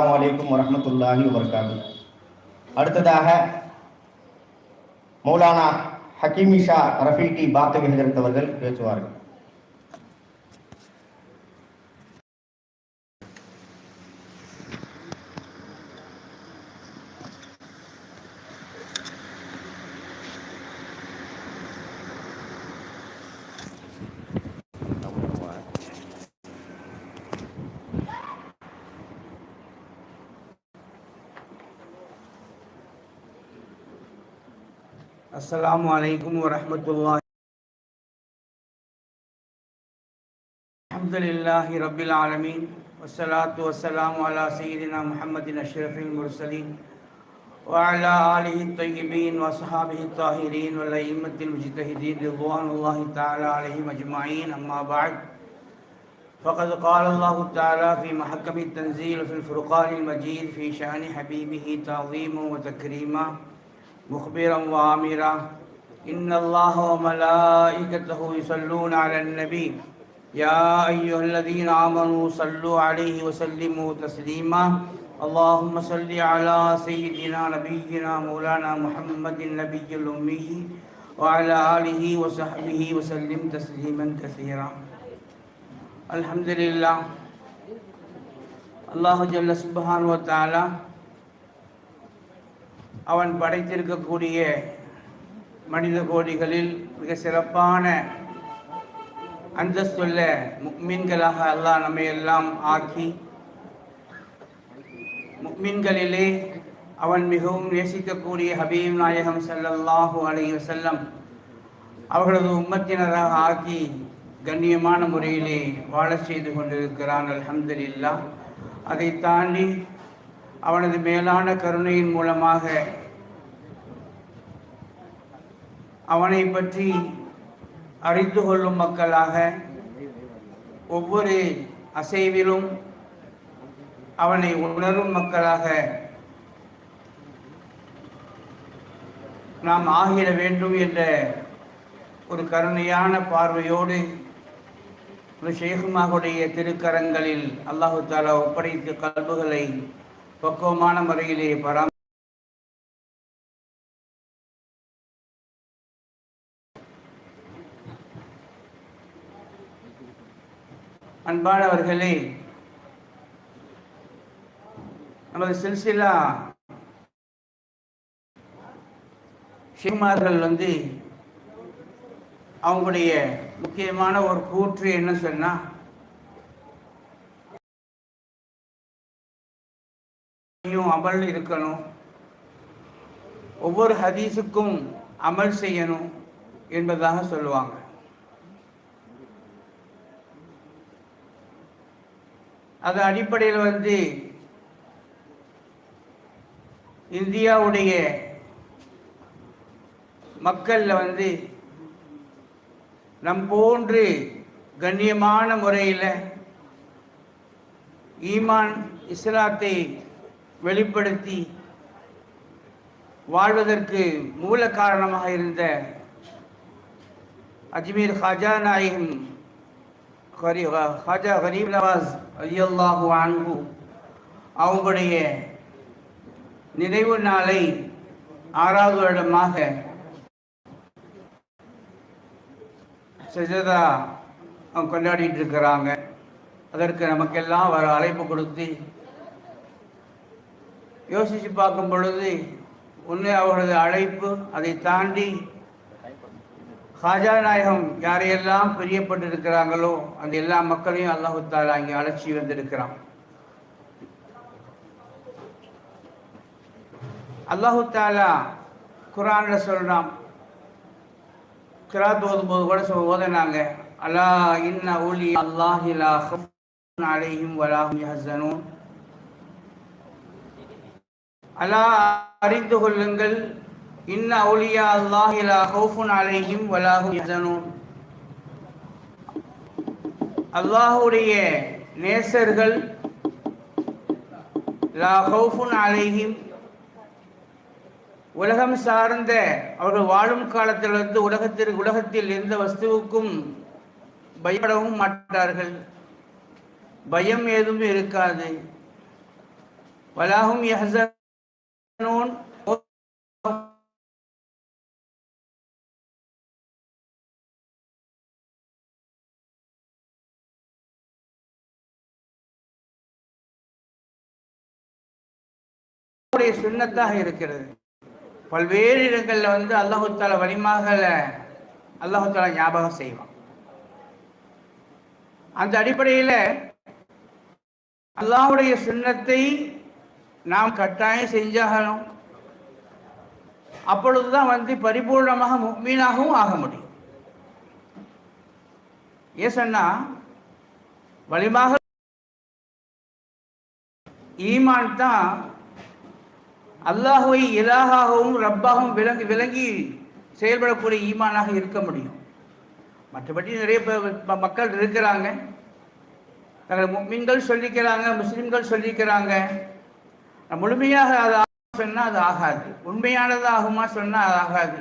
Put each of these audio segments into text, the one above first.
அலாமலைக்கும் வரமத்துல்லாஹி வரஹ்மத்துல்லாஹி அடுத்ததாக மௌலானா ஹக்கீமிஷா ரஃபீட்டி பாத்தவி ஹஜரத் அவர்கள் பேசுவார்கள். السلام عليكم ورحمة الله. الحمد لله رب العالمين والصلاة والسلام على سيدنا محمد أشرف المرسلين وعلى آله الطيبين وصحابه الطاهرين والأئمة المجتهدين رضوان الله تعالى عليهم أجمعين أما بعد. فقد قال الله تعالى في محكم التنزيل في الفرقان المجيد في شأن حبيبه تعظيما وتكريما. مخبرا وامرا ان اللہ و ملائکتہ یسلون علی النبی. یا ایہا الذین آمنوا صلو علیہ وسلموا تسلیما. اللہم صلی علی سیدنا نبینا مولانا محمد نبی الامی وعلى آلہ وصحبه وسلم تسليما كثيرا الحمد لله اللہ جل سبحانہ وتعالی அவன் படைத்திருக்கக்கூடிய மனித கோடிகளில் மிக சிறப்பான அந்தஸ்துள்ள முக்மீன்களாக அல்லாஹ் நம்மை எல்லாம் ஆக்கி முக்மீன்களிலே அவன் மிகவும் நேசிக்கக்கூடிய ஹபீம் நாயகம் ஸல்லல்லாஹு அலைஹி செல்லம் அவர்களது உம்மத்தினராக ஆக்கி கண்ணியமான முறையிலே வாழச் செய்து கொண்டிருக்கிறான். அல்ஹம்துலில்லாஹ். அதை தாண்டி அவனது மேலான கருணையின் மூலமாக அவனை பற்றி அறிந்து கொள்ளும் மக்களாக ஒவ்வொரு அசைவிலும் அவனை உணரும் மக்களாக நாம் ஆகிட வேண்டும் என்ற ஒரு கருணையான பார்வையோடு ஒரு ஷேகுமாவுடைய திருக்கரங்களில் அல்லாஹு தாலா ஒப்படைத்து கல்புகளை பக்குவமான முறையிலே பராம அன்பானவர்களே நமது சில்சிலா சிவமார்கள் வந்து அவங்களுடைய முக்கியமான ஒரு கூற்று என்ன சொன்னா அமல் இருக்கணும். ஒவ்வொரு ஹதீஸுக்கும் அமல் செய்யணும் என்பதாக சொல்லுவாங்க. அது அடிப்படையில் வந்து இந்தியாவுடைய மக்கள்ல வந்து நம் போன்று கண்ணியமான முறையில் ஈமான் இஸ்லாத்தை வெளிப்படுத்தி வாழ்வதற்கு மூல காரணமாக இருந்த அஜ்மீர் ஹஜா நாயகம் ஹாஜா ஹரீப் நவாஸ் ஐயல்லாஹு அன்பு அவங்களுடைய நினைவு நாளை ஆறாவது வருடமாக சஜதா அவங்க கொண்டாடிட்டு இருக்கிறாங்க. அதற்கு நமக்கெல்லாம் வர அழைப்பு கொடுத்து யோசித்து பார்க்கும் பொழுது உண்மை அவர்களது அழைப்பு அதை தாண்டி ஹாஜா நாயகம் யாரையெல்லாம் பிரியப்பட்டிருக்கிறாங்களோ அந்த எல்லா மக்களையும் அல்லாஹு தாலா இங்கே அழைச்சி வந்திருக்கிறான். அல்லாஹு தாலா குரான்ல சொல்றான். கிராத் ஓதும்போது கூட சொ- ஓதுனாங்க. அலா இன்ன ஒளி அல்லாஹிலா அலைஹிம் வலாஹும் யஹ்சனூன். அலா அறிந்து கொள்ளுங்கள். இன்ன அவுலியா அல்லாஹ் லா ஹவுஃபுன் அலைஹிம் வலாஹும் யஹ்சனூன் அல்லாஹ்வுடைய நேசர்கள் லா ஹவுஃபுன் அலைஹிம் உலகம் சார்ந்த அவர்கள் வாழும் காலத்திலிருந்து உலகத்திற்கு உலகத்தில் எந்த வஸ்துவுக்கும் பயப்படவும் மாட்டார்கள். பயம் ஏதும் இருக்காது. வலாகும் யஹசனோன் சுண்ணத்தாக இருக்கிறது. பல்வேறு இடங்களில் வந்து அல்லாஹுத்தால தாலா வலிமாகல அல்லாஹு ஞாபகம் செய்வான். அந்த அடிப்படையில் அல்லாஹுடைய சுண்ணத்தை நாம் கட்டாயம் செஞ்சாகணும். அப்பொழுதுதான் வந்து பரிபூர்ணமாக மீனாகவும் ஆக முடியும். ஏன் சொன்னா வலிமாக ஈமான் தான் அல்லாஹுவை இலாகாகவும் ரப்பாகவும் விளங்கி விளங்கி செயல்படக்கூடிய ஈமானாக இருக்க முடியும். மற்றபடி நிறைய பேர் மக்கள் இருக்கிறாங்க. தங்கள் முஸ்லிம்கள் சொல்லிக்கிறாங்க முஸ்லிம்கள் சொல்லிக்கிறாங்க. முழுமையாக அது சொன்னால் அது ஆகாது. உண்மையானதாகுமா சொன்னால் அது ஆகாது.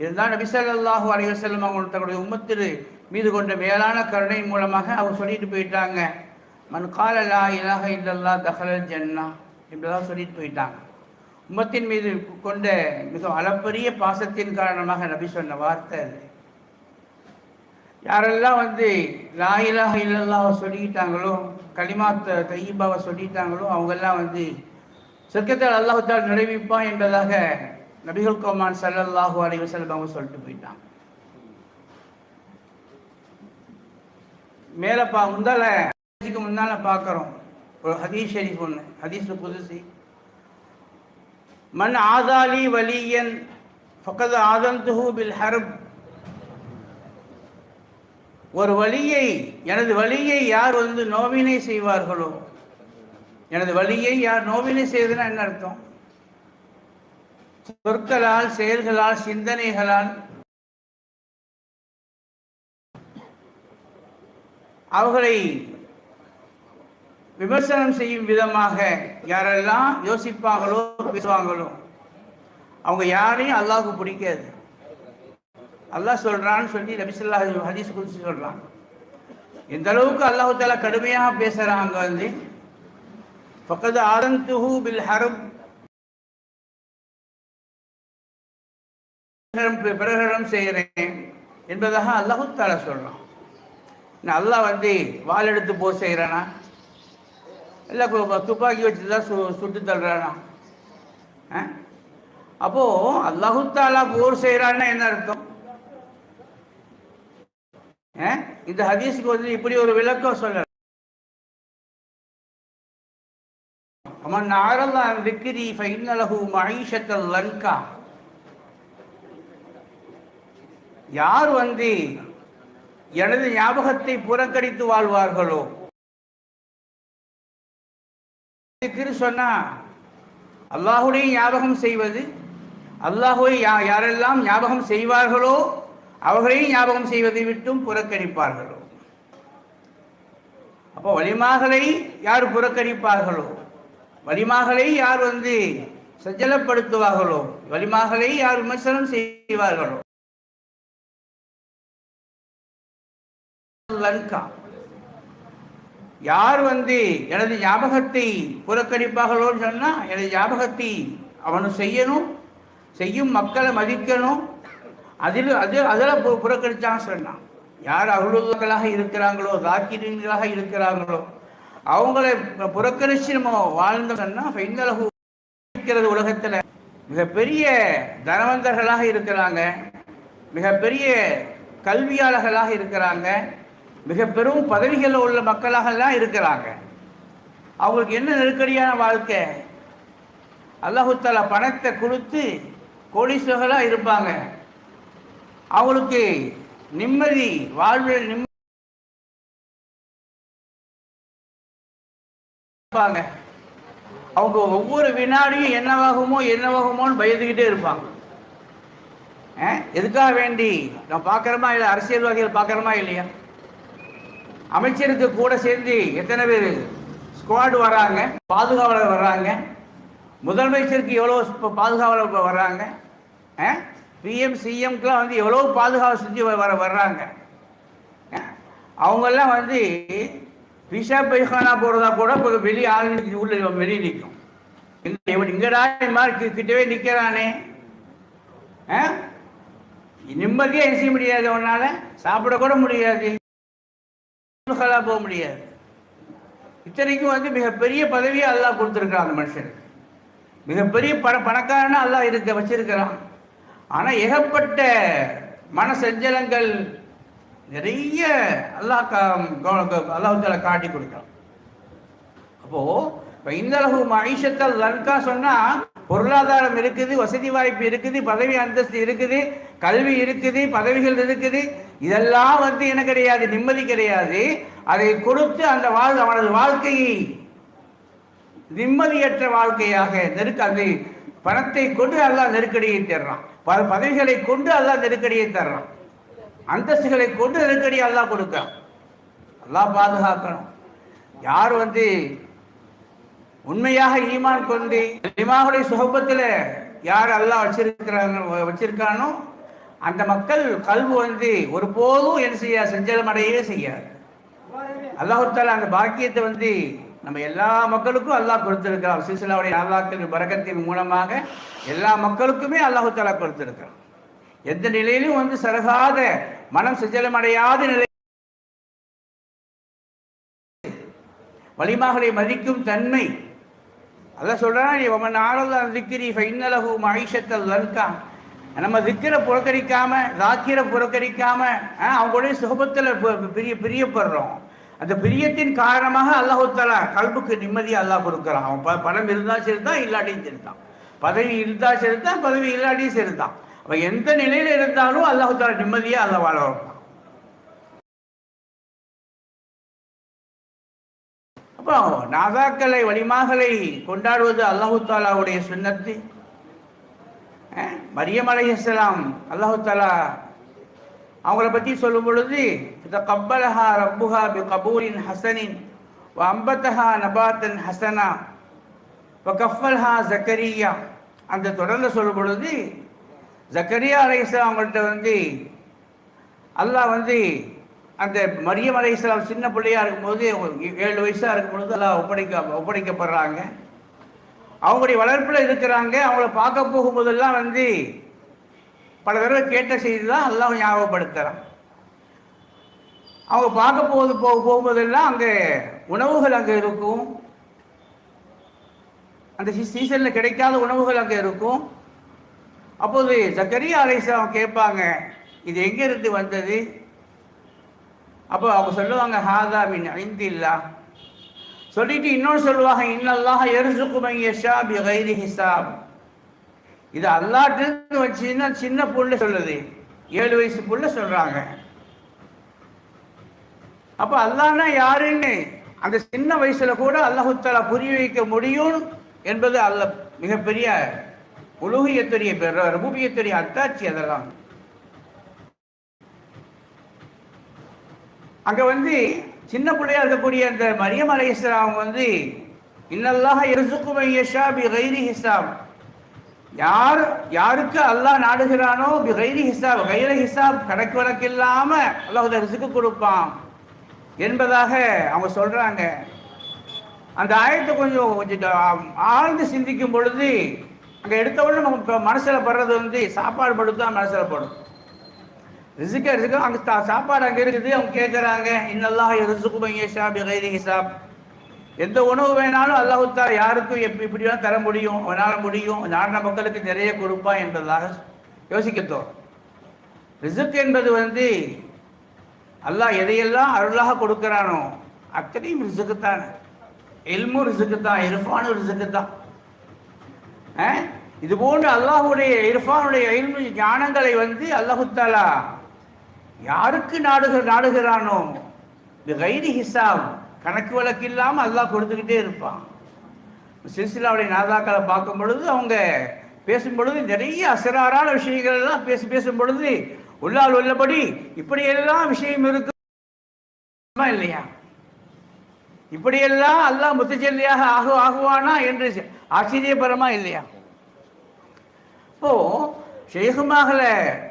இதுதான் நபி அல்லாஹு அலைஹி அவங்க தங்களுடைய உம்மத்திரு மீது கொண்ட மேலான கருணை மூலமாக அவங்க சொல்லிட்டு போயிட்டாங்க. மன் கால லா இல்லல்லா இல்லல்லாஹ் தஹலல் ஜன்னா இப்படிதான் சொல்லிட்டு போயிட்டாங்க. உம்மத்தின் மீது கொண்ட மிக அளப்பரிய பாசத்தின் காரணமாக நபி சொன்ன வார்த்தை அது. யாரெல்லாம் வந்து லாயிலாக இலாஹ சொல்லிக்கிட்டாங்களோ களிமாத்த த- சொல்லிட்டாங்களோ அவங்கெல்லாம் வந்து சொர்க்கத்தில் அல்லாஹால் நிறைவிப்பான் என்பதாக நபிகள் கோமான் சல்லல்லாஹு அலைஹி வஸல்லம் அவங்க சொல்லிட்டு போயிட்டாங்க. மேலே பா முந்தால முன்னால பார்க்குறோம். ஒரு ஹதீஸ் ஷெரீஃப் ஒன்று ஹதீஸ் புதுசி மன் ஆதாலி வலியன் ஃபக்கத் ஆதந்துஹு பில் ஹர்ப். ஒரு வழியை எனது வழியை யார் வந்து நோவினை செய்வார்களோ எனது வழியை யார் நோவினை செய்வதுன்னா என்ன அர்த்தம்? சொற்களால் செயல்களால் சிந்தனைகளால். அவர்களை விமர்சனம் செய்யும் விதமாக யாரெல்லாம் யோசிப்பாங்களோ பேசுவாங்களோ அவங்க யாரையும் அல்லாஹுக்கு பிடிக்காது. அல்லாஹ் சொல்றான்னு சொல்லி நபிசல்லா ஹதீஸ் குறித்து சொல்றான். எந்த அளவுக்கு அல்லாஹு தாலா கடுமையாக பேசுறாங்க வந்து பக்கத்து ஆதந்துஹு பில் ஹரப் பிரகடனம் செய்கிறேன் என்பதாக அல்லாஹு தாலா சொல்றான். நான் அல்லாஹ் வந்து வாள் எடுத்து போர் செய்கிறானா? இல்லை துப்பாக்கி வச்சு தான் சு சுட்டு தள்ளுறானா? ஆ? அப்போ அல்லாஹு தாலா போர் செய்கிறான்னா என்ன அர்த்தம்? ஆ? இந்த ஹதீஸுக்கு வந்து இப்படி ஒரு விளக்கம் சொல்ல அவன் ஆரல்லா விக்கிரி ஃபைனலஹு மஹீஷத்தல் லங்கா. யார் வந்து எனது ஞாபகத்தை புறக்கணித்து வாழ்வார்களோ? திக்ரு சொன்னா அல்லாஹுடைய ஞாபகம் செய்வது அல்லாஹுவை யா யாரெல்லாம் ஞாபகம் செய்வார்களோ அவர்களையும் ஞாபகம் செய்வதை விட்டும் புறக்கணிப்பார்களோ. அப்போ வலிமாகளை யார் புறக்கணிப்பார்களோ? வலிமாகளை யார் வந்து சஞ்சலப்படுத்துவார்களோ? வலிமாகளை யார் விமர்சனம் செய்வார்களோ? லங்கா யார் வந்து எனது ஞாபகத்தை புறக்கணிப்பார்களோன்னு சொன்னால் எனது ஞாபகத்தை அவனு செய்யணும் செய்யும் மக்களை மதிக்கணும். அதில் அது அதில் பு சொன்னான் யார் அருளுள்ளங்களாக இருக்கிறாங்களோ தாக்கிரீன்களாக இருக்கிறாங்களோ அவங்கள புறக்கணிச்சு நம்ம வாழ்ந்தோம்னா ஃபைனலகு இருக்கிறது உலகத்தில். மிகப்பெரிய தனவந்தர்களாக இருக்கிறாங்க. மிகப்பெரிய கல்வியாளர்களாக இருக்கிறாங்க. மிக பெரும் பதவிகளில் உள்ள மக்களாகலாம் இருக்கிறாங்க. அவங்களுக்கு என்ன நெருக்கடியான வாழ்க்கை? அல்லாஹுத்தால பணத்தை கொடுத்து கோடீஸ்வர்களாக இருப்பாங்க. அவங்களுக்கு நிம்மதி வாழ்வில் நிம்மதி இருப்பாங்க. அவங்க ஒவ்வொரு வினாடியும் என்னவாகுமோ என்னவாகுமோன்னு பயந்துக்கிட்டே இருப்பாங்க. ஆ? எதுக்காக வேண்டி? நான் பார்க்குறோமா இல்லை அரசியல்வாதிகள் பார்க்குறோமா இல்லையா? அமைச்சருக்கு கூட சேர்ந்து எத்தனை பேர்? ஸ்குவாடு வராங்க பாதுகாவலர் வர்றாங்க. முதலமைச்சருக்கு எவ்வளோ பாதுகாவலர் வர்றாங்க? பிஎம் சிஎம்க்கெலாம் வந்து எவ்வளோ பாதுகாப்பு செஞ்சு வ- வர வர்றாங்க? ஆ? அவங்கெல்லாம் வந்து விஷா பைஹானா போகிறதா கூட இப்போ வெளியே ஆளுநர் உள்ள வெளியே நிற்கும் இவன் இங்கடா இந்த மாதிரி கிட்டவே நிற்கிறானே ஆ? நிம்மதியா செய்ய முடியாது அவனால் சாப்பிட கூட முடியாது. சுகலா போக முடியாது. இத்தனைக்கும் வந்து மிகப்பெரிய பதவியை அல்லாஹ் கொடுத்துருக்கான் அந்த மனுஷனுக்கு. மிகப்பெரிய பண பணக்காரனா அல்லாஹ் இருக்க வச்சிருக்கிறான். ஆனா ஏகப்பட்ட மன செஞ்சலங்கள் நிறைய அல்லாஹ் அல்லாஹால காட்டி கொடுக்குறான். அப்போ இப்போ இந்த அளவு மகிஷத்தல் லன்கா சொன்னா பொருளாதாரம் இருக்குது வசதி வாய்ப்பு இருக்குது பதவி அந்தஸ்து இருக்குது கல்வி இருக்குது பதவிகள் இருக்குது இதெல்லாம் வந்து என்ன கிடையாது? நிம்மதி கிடையாது. அதை கொடுத்து அந்த வாழ் அவனது வாழ்க்கையை நிம்மதியற்ற வாழ்க்கையாக நெருக்க அந்த பணத்தை கொண்டு அல்லாஹ் நெருக்கடியை தர்றான். பல பதவிகளை கொண்டு அல்லாஹ் நெருக்கடியை தர்றான். அந்தஸ்துகளை கொண்டு நெருக்கடி அல்லாஹ் கொடுக்கிறான். அல்லாஹ் பாதுகாக்கணும். யார் வந்து உண்மையாக ஈமான் கொண்டு இமாவுடைய சுகபத்தில் யார் அல்லாஹ் வச்சிருக்கிறாங்க வச்சிருக்கானோ அந்த மக்கள் கல்வி வந்து ஒருபோதும் என்ன செய்ய செஞ்சலம் செய்யாது. அல்லாஹால அந்த பாக்கியத்தை வந்து நம்ம எல்லா மக்களுக்கும் அல்லாஹ் கொடுத்திருக்கிறான். சிசிலாவுடைய நாளாக்கள் பரகத்தின் மூலமாக எல்லா மக்களுக்குமே அல்லாஹு தாலா கொடுத்திருக்கிறான். எந்த நிலையிலும் வந்து சரகாத மனம் செஞ்சலமடையாத நிலை வலிமாகளை மதிக்கும் தன்மை. அதான் சொல்றான் நீ உமன் ஆளல்லா திக்கிரி ஃபைனலகு மகிஷத்தல் லல்கா நம்ம விக்கிர புறக்கணிக்காம ராக்கிர புறக்கணிக்காம அவங்களுடைய சுகபத்தில் பிரிய பிரியப்படுறோம். அந்த பிரியத்தின் காரணமாக அல்லாஹு தாலா கல்புக்கு நிம்மதியை அல்லாஹ் கொடுக்குறான். அவன் ப- பணம் இருந்தால் சரிதான் இல்லாட்டியும் சரிதான் பதவி இருந்தால் சரிதான் பதவி இல்லாட்டியும் சரிதான் அவன் எந்த நிலையில இருந்தாலும் அல்லாஹு நிம்மதியாக நிம்மதியா அல்லாஹ் வாழ வைப்பான். அப்போ நாதாக்களை வலிமாகளை கொண்டாடுவது அல்லாஹு தாலாவுடைய சுண்ணத்தை. மரியம் அலைஹிஸ்ஸலாம் அல்லாஹு தாலா அவங்கள பற்றி சொல்லும் பொழுது இந்த கப்பலஹா ரப்புஹா பி கபூரின் ஹசனின் வ அம்பத்தஹா நபாத்தன் ஹசனா வ கஃபல்ஹா ஜக்கரியா. அந்த தொடர்ந்து சொல்லும் பொழுது ஜக்கரியா அலைஹிஸ்ஸலாம் அவங்கள்ட்ட வந்து அல்லாஹ் வந்து அந்த மரியம் அலைஹிஸ்ஸலாம் சின்ன பிள்ளையா இருக்கும்போது ஏழு வயசாக இருக்கும்பொழுது அல்லாஹ் ஒப்படைக்க ஒப்படைக்கப்படுறாங்க. அவங்களுடைய வளர்ப்பில் இருக்கிறாங்க அவங்கள பார்க்க போகும்போதெல்லாம் வந்து பல தடவை கேட்ட செய்தி தான் எல்லாம் ஞாபகப்படுத்துகிறான் அவங்க பார்க்க போகுது போக போகும்போதெல்லாம் அங்கே உணவுகள் அங்கே இருக்கும். அந்த சீசனில் கிடைக்காத உணவுகள் அங்கே இருக்கும். அப்போது ஜக்கரியா அவங்க கேட்பாங்க இது எங்கிருந்து வந்தது? அப்போ அவங்க சொல்லுவாங்க ஹாதா மின் ஐந்தில்லா சொல்லிட்டு இன்னொன்று சொல்லுவாங்க இன்னல்லாக எருசுக்குமை யஷா பி கைரி ஹிசாப் இது அல்லாட்டிருந்து வச்சுன்னா சின்ன புள்ள சொல்லுது. ஏழு வயசு புள்ள சொல்றாங்க. அப்ப அல்லாஹ்னா யாருன்னு? அந்த சின்ன வயசுல கூட அல்லாஹுத்தாலா புரிய வைக்க முடியும் என்பது அல்ல மிகப்பெரிய உலகியத்துடைய ரபூபியத்துடைய அத்தாட்சி அதெல்லாம். அங்க வந்து சின்ன பிள்ளையா இருக்கக்கூடிய அந்த மரியம் அலைஹிஸ்ஸலாம் வந்து இன்னல்லாஹ யர்சுக்குமை யஷா பி கைரி ஹிசாப் யார் யாருக்கு அல்லாஹ் நாடுகிறானோ பி கைரி ஹிசாப் கைர ஹிசாப் கணக்கு வழக்கு இல்லாம அல்லாஹ் ரிசுக்கு கொடுப்பான் என்பதாக அவங்க சொல்றாங்க. அந்த ஆயத்தை கொஞ்சம் கொஞ்சம் ஆழ்ந்து சிந்திக்கும் பொழுது அங்கே எடுத்த உடனே நம்ம மனசில் படுறது வந்து சாப்பாடு படுத்தான் மனசில் படும். ரிசுக்க ரிசுக்க அங்க சாப்பாடு அங்க இருக்குது அவங்க கேட்கறாங்க இன்னெல்லாம் ரிசுக்கு யஷா பி ஹிசாப். எந்த உணவு வேணாலும் அல்லாஹுத்தா யாருக்கும் எப்படி இப்படி தர முடியும் அவனால முடியும் நாடின மக்களுக்கு நிறைய கொடுப்பான் என்பதாக யோசிக்கத்தோம் ரிசுக் என்பது வந்து அல்லாஹ் எதையெல்லாம் அருளாக கொடுக்கிறானோ அத்தனையும் ரிசுக்கு தான். எல்மும் ரிசுக்கு தான் இரஃபானும் ரிசுக்கு தான். இது போன்று அல்லாஹுடைய இரஃபானுடைய எல்மு ஞானங்களை வந்து அல்லாஹுத்தாலா யாருக்கு நாடுக நாடுகிறானோ? இது கைரி ஹிசாப். கணக்கு வழக்கு இல்லாமல் அல்லாஹ் கொடுத்துக்கிட்டே இருப்பான். சில்சிலாவுடைய நாதாக்களை பார்க்கும் பொழுது அவங்க பேசும் பொழுது நிறைய அசராரான விஷயங்கள் எல்லாம் பேசி பேசும் பொழுது உள்ளால் உள்ளபடி இப்படியெல்லாம் விஷயம் இருக்கு. இல்லையா? இப்படியெல்லாம் அல்லாஹ் முத்துச்செல்லியாக ஆகு ஆகுவானா என்று ஆச்சரியபரமா இல்லையா? இப்போ ஷேகுமாகல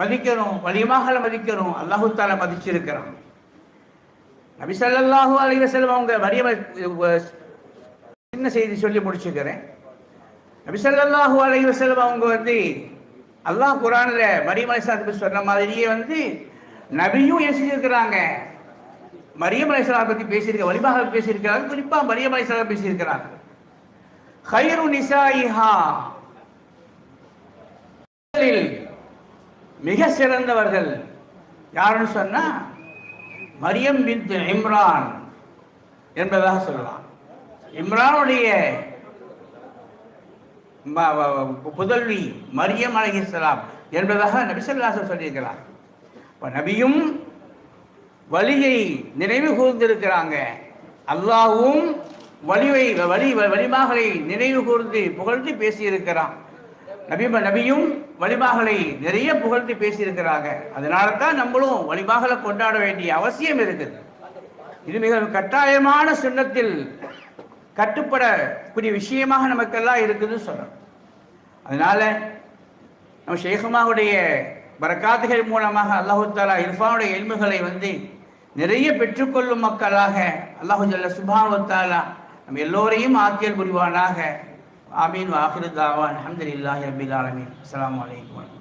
மதிக்கிறோம் வலிமாகல மதிக்கிறோம் அல்லாஹு தாலா மதிச்சிருக்கிறான். நபிசல்லாஹு ஸல்லல்லாஹு அலைஹி அவங்க வரிய சின்ன செய்தி சொல்லி முடிச்சுக்கிறேன். நபிசல்லாஹு ஸல்லல்லாஹு அலைஹி அவங்க வந்து அல்லாஹ் குரானில் மரியம் அலைஹிஸ்ஸலாத்து சொன்ன மாதிரியே வந்து நபியும் யோசிச்சிருக்கிறாங்க செஞ்சிருக்கிறாங்க? மரியம் அலைஹிஸ்ஸலாம் பத்தி பேசியிருக்க வலிமாக பேசியிருக்கிறாங்க. குறிப்பாக மரியம் அலைஹிஸ்ஸலாம் பேசியிருக்கிறாங்க. ஹைரு நிசாயிஹா மிக சிறந்தவர்கள் யாருன்னு சொன்னா மரியம் பின் இம்ரான் என்பதாக சொல்லலாம் இம்ரானுடைய புதல்வி மரியம் அலைஹிஸ்ஸலாம் என்பதாக நபிசல்லாசர் சொல்லியிருக்கிறார். இப்போ நபியும் வலியை நினைவு கூர்ந்திருக்கிறாங்க. அல்லாவும் வலிவை வலி வலிமாகளை நினைவு கூர்ந்து புகழ்ந்து பேசியிருக்கிறான். நபி நபியும் வழிபாகலை நிறைய புகழ்ந்து பேசியிருக்கிறாங்க. அதனால தான் நம்மளும் வழிபாகலை கொண்டாட வேண்டிய அவசியம் இருக்குது. இது மிக கட்டாயமான சின்னத்தில் கட்டுப்படக்கூடிய விஷயமாக நமக்கெல்லாம் இருக்குதுன்னு சொல்கிறோம் அதனால நம்ம ஷேகுமாவுடைய பரக்காத்துகள் மூலமாக அல்லாஹு தாலா இர்ஃபானுடைய எல்முகளை வந்து நிறைய பெற்றுக்கொள்ளும் மக்களாக அல்லாஹு ஜல்ல சுபானு தாலா நம்ம எல்லோரையும் ஆக்கியல் புரிவானாக. ஆமீன் வாஹிரு தாவான் அஹமதுல்லாஹி ரபில் ஆலமீன் அஸ்ஸலாமு வலைக்கம்